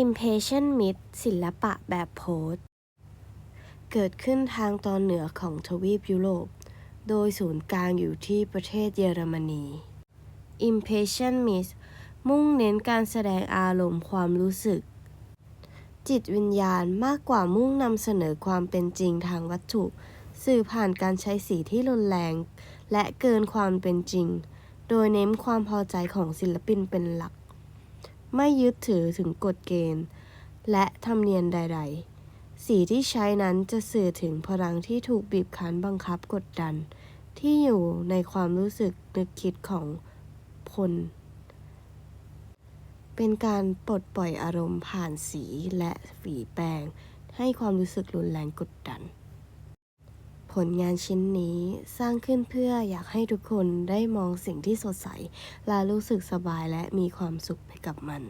Impressionist ศิลปะแบบโพสเกิดขึ้นทางตอนเหนือของทวีปยุโรป โดยศูนย์กลางอยู่ที่ประเทศเยอรมนี Impressionist มุ่งเน้นการแสดงอารมณ์ความรู้สึก จิตวิญญาณมากกว่ามุ่งนำเสนอความเป็นจริงทางวัตถุ สื่อผ่านการใช้สีที่รุนแรง และเกินความเป็นจริง โดยเน้นความพอใจของศิลปินเป็นหลัก ไม่ยึดถือถึงกฎเกณฑ์ และธรรมเนียมใด ๆ สีที่ใช้นั้นจะสื่อถึงพลังที่ถูกบีบคั้นบังคับกดดัน ที่อยู่ในความรู้สึกนึกคิดของคน เป็นการปลดปล่อยอารมณ์ผ่านสีและฝีแปรงให้ความรู้สึกรุนแรงกดดัน ผลงานชิ้นนี้สร้างขึ้นเพื่ออยากให้ทุกคนได้มองสิ่งที่สดใส และรู้สึกสบายและมีความสุขไปกับมัน